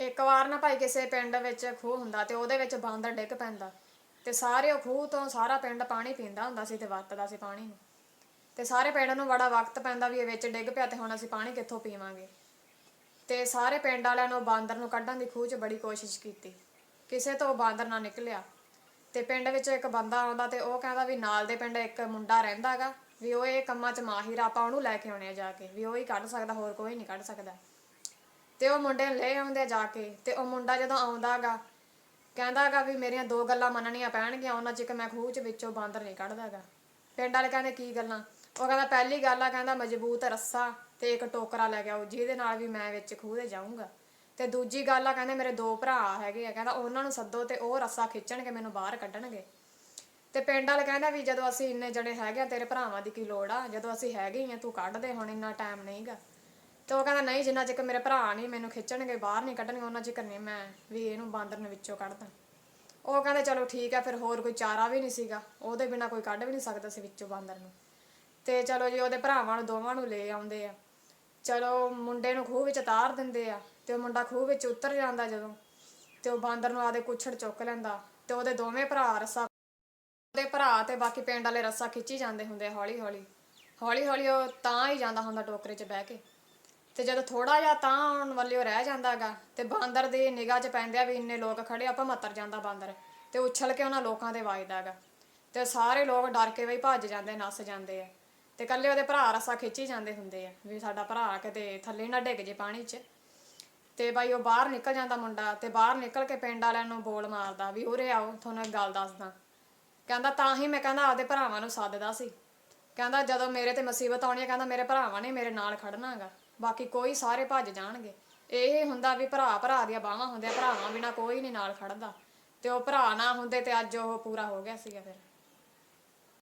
ਇੱਕ ਵਾਰ ਨਾ ਭਾਈ ਕਿਸੇ ਪਿੰਡ ਵਿੱਚ ਖੂਹ ਹੁੰਦਾ ਤੇ ਉਹਦੇ ਵਿੱਚ ਬਾਂਦਰ ਡਿੱਗ ਪੈਂਦਾ। ਤੇ ਸਾਰੇ ਉਹ ਖੂਹ ਤੋਂ ਸਾਰਾ ਪਿੰਡ ਪਾਣੀ ਪੀਂਦਾ ਹੁੰਦਾ ਸੀ ਤੇ ਵਰਤਦਾ ਸੀ ਪਾਣੀ ਨੂੰ। ਤੇ ਸਾਰੇ ਪਿੰਡ ਨੂੰ ਬੜਾ ਵਕਤ ਪੈਂਦਾ ਵੀ ਇਹ ਵਿੱਚ ਡਿੱਗ ਪਿਆ ਤੇ ਹੁਣ ਅਸੀਂ ਪਾਣੀ ਕਿੱਥੋਂ ਪੀਵਾਂਗੇ। ਤੇ ਸਾਰੇ ਪਿੰਡ ਵਾਲਿਆਂ ਨੂੰ ਬਾਂਦਰ ਨੂੰ ਕੱਢਣ ਦੀ ਖੂਹ 'ਚ ਬੜੀ ਕੋਸ਼ਿਸ਼ ਕੀਤੀ। ਕਿਸੇ ਤੋਂ ਉਹ ਬਾਂਦਰ ਨਾ ਨਿਕਲਿਆ। ਤੇ ਪਿੰਡ ਵਿੱਚ ਇੱਕ ਬੰਦਾ ਆਉਂਦਾ ਤੇ ਉਹ ਕਹਿੰਦਾ ਵੀ ਨਾਲ ਦੇ ਪਿੰਡ ਇੱਕ ਮੁੰਡਾ ਰਹਿੰਦਾਗਾ ਵੀ ਉਹ ਇਹ ਕੰਮਾਂ 'ਚ ਮਾਹਿਰ ਆਪਾਂ ਉਹਨੂੰ ਲੈ ਕੇ ਆਉਣੇ ਆ ਜਾ ਕੇ, ਵੀ ਉਹ ਹੀ ਕੱਢ ਸਕਦਾ, ਹੋਰ ਕੋਈ ਨਹੀਂ ਕੱਢ ਸਕਦਾ। ਤੇ ਉਹ ਮੁੰਡੇ ਨੂੰ ਲੈ ਆਉਂਦੇ ਜਾ ਕੇ, ਤੇ ਉਹ ਮੁੰਡਾ ਜਦੋਂ ਆਉਂਦਾਗਾ, ਕਹਿੰਦਾਗਾ ਵੀ ਮੇਰੀਆਂ ਦੋ ਗੱਲਾਂ ਮੰਨਣੀਆਂ ਪੈਣਗੀਆਂ, ਉਹਨਾਂ ਚ ਕਿ ਮੈਂ ਖੂਹ ਚ ਵਿੱਚੋਂ ਬਾਂਦਰ ਨਹੀਂ ਕੱਢਦਾਗਾ। ਪਿੰਡ ਵਾਲੇ ਕਹਿੰਦੇ ਕੀ ਗੱਲਾਂ? ਉਹ ਕਹਿੰਦਾ ਪਹਿਲੀ ਗੱਲ ਆ, ਕਹਿੰਦਾ ਮਜ਼ਬੂਤ ਰੱਸਾ ਤੇ ਇੱਕ ਟੋਕਰਾ ਲੈ ਕੇ ਆਓ, ਜਿਹਦੇ ਨਾਲ ਵੀ ਮੈਂ ਵਿੱਚ ਖੂਹ ਦੇ ਜਾਊਂਗਾ। ਤੇ ਦੂਜੀ ਗੱਲ ਆ, ਕਹਿੰਦੇ ਮੇਰੇ ਦੋ ਭਰਾ ਹੈਗੇ ਆ, ਕਹਿੰਦਾ ਉਹਨਾਂ ਨੂੰ ਸੱਦੋ ਤੇ ਉਹ ਰੱਸਾ ਖਿੱਚਣਗੇ, ਮੈਨੂੰ ਬਾਹਰ ਕੱਢਣਗੇ। ਤੇ ਪਿੰਡ ਵਾਲੇ ਕਹਿੰਦਾ ਵੀ ਜਦੋਂ ਅਸੀਂ ਇੰਨੇ ਜਣੇ ਹੈਗੇ ਆ, ਤੇਰੇ ਭਰਾਵਾਂ ਦੀ ਕੀ ਲੋੜ ਆ? ਜਦੋਂ ਅਸੀਂ ਹੈਗੇ ਹੀ ਆ, ਤੂੰ ਕੱਢ ਦੇ, ਹੁਣ ਇੰਨਾ ਟਾਈਮ ਨਹੀਂਗਾ। ਤੇ ਉਹ ਕਹਿੰਦਾ, ਨਹੀਂ, ਜਿੰਨਾ ਚਿਰ ਮੇਰੇ ਭਰਾ ਨਹੀਂ, ਮੈਨੂੰ ਖਿੱਚਣਗੇ, ਬਾਹਰ ਨਹੀਂ ਕੱਢਣਗੇ, ਉਹਨਾਂ ਚਿਰ ਨਹੀਂ, ਮੈਂ ਵੀ ਇਹਨੂੰ ਬਾਂਦਰ ਨੂੰ ਵਿੱਚੋਂ ਕੱਢਦਾ। ਉਹ ਕਹਿੰਦੇ, ਚਲੋ ਠੀਕ ਹੈ, ਫਿਰ ਹੋਰ ਕੋਈ ਚਾਰਾ ਵੀ ਨਹੀਂ ਸੀਗਾ, ਉਹਦੇ ਬਿਨਾ ਕੋਈ ਕੱਢ ਵੀ ਨਹੀਂ ਸਕਦਾ ਸੀ ਵਿੱਚੋਂ ਬਾਂਦਰ ਨੂੰ। ਤੇ ਚਲੋ ਜੀ, ਉਹਦੇ ਭਰਾਵਾਂ ਨੂੰ, ਦੋਵਾਂ ਨੂੰ ਲੈ ਆਉਂਦੇ ਆ। ਚਲੋ ਮੁੰਡੇ ਨੂੰ ਖੂਹ ਵਿੱਚ ਉਤਾਰ ਦਿੰਦੇ ਆ, ਤੇ ਉਹ ਮੁੰਡਾ ਖੂਹ ਵਿੱਚ ਉਤਰ ਜਾਂਦਾ ਜਦੋਂ, ਤੇ ਉਹ ਬਾਂਦਰ ਨੂੰ ਆਦੇ ਕੁੱਛੜ ਚੁੱਕ ਲੈਂਦਾ, ਤੇ ਉਹਦੇ ਦੋਵੇਂ ਭਰਾ ਰਸਾ ਉਹਦੇ ਭਰਾ ਤੇ ਬਾਕੀ ਪਿੰਡ ਵਾਲੇ ਰੱਸਾ ਖਿੱਚੀ ਜਾਂਦੇ ਹੁੰਦੇ ਆ ਹੌਲੀ ਹੌਲੀ ਹੌਲੀ ਹੌਲੀ ਉਹ ਤਾਂ ਹੀ ਜਾਂਦਾ ਹੁੰਦਾ ਟੋਕਰੇ 'ਚ ਬਹਿ ਕੇ। ਤੇ ਜਦੋਂ ਥੋੜਾ ਜਿਹਾ ਤਾਂ ਆਉਣ ਵੱਲੇ ਉਹ ਰਹਿ ਜਾਂਦਾਗਾ, ਤੇ ਬਾਂਦਰ ਦੀ ਨਿਗਾਹ 'ਚ ਪੈਂਦੇ ਆ ਵੀ ਇੰਨੇ ਲੋਕ ਖੜੇ ਆਪਾਂ ਮੱਤਰ ਜਾਂਦਾ ਬਾਂਦਰ, ਤੇ ਉਛਲ ਕੇ ਉਹਨਾਂ ਲੋਕਾਂ ਦੇ ਵੱਜਦਾਗਾ। ਤੇ ਸਾਰੇ ਲੋਕ ਡਰ ਕੇ ਬਈ ਭੱਜ ਜਾਂਦੇ, ਨੱਸ ਜਾਂਦੇ ਆ। ਤੇ ਕੱਲੇ ਉਹਦੇ ਭਰਾ ਰਸਾ ਖਿੱਚੀ ਜਾਂਦੇ ਹੁੰਦੇ ਆ, ਵੀ ਸਾਡਾ ਭਰਾ ਕਿਤੇ ਥੱਲੇ ਨਾ ਡਿੱਗ ਜੇ ਪਾਣੀ 'ਚ। ਤੇ ਬਾਈ ਉਹ ਬਾਹਰ ਨਿਕਲ ਜਾਂਦਾ ਮੁੰਡਾ, ਤੇ ਬਾਹਰ ਨਿਕਲ ਕੇ ਪਿੰਡ ਵਾਲਿਆਂ ਨੂੰ ਬੋਲ ਮਾਰਦਾ ਵੀ, ਉਰੇ ਆਓ, ਤੁਹਾਨੂੰ ਇੱਕ ਗੱਲ ਦੱਸਦਾ। ਕਹਿੰਦਾ, ਤਾਂ ਹੀ ਮੈਂ ਕਹਿੰਦਾ ਆਪਦੇ ਭਰਾਵਾਂ ਨੂੰ ਸੱਦਦਾ ਸੀ। ਕਹਿੰਦਾ, ਜਦੋਂ ਮੇਰੇ ਤੇ ਮੁਸੀਬਤ ਆਉਣੀ ਹੈ ਕਹਿੰਦਾ ਮੇਰੇ ਭਰਾਵਾਂ ਨੇ ਮੇਰੇ ਨਾਲ ਖੜਨਾਗਾ ਬਾਕੀ ਕੋਈ ਸਾਰੇ ਭੱਜ ਜਾਣਗੇ। ਇਹ ਹੁੰਦਾ ਵੀ ਭਰਾ ਭਰਾ ਦੀਆਂ ਬਾਹਾਂ ਹੁੰਦੀਆਂ, ਭਰਾਵਾਂ ਬਿਨਾ ਕੋਈ ਨਹੀਂ ਨਾਲ ਖੜਦਾ। ਤੇ ਉਹ ਭਰਾ ਨਾ ਹੁੰਦੇ ਤੇ ਅੱਜ ਉਹ ਪੂਰਾ ਹੋ ਗਿਆ ਸੀਗਾ ਫਿਰ।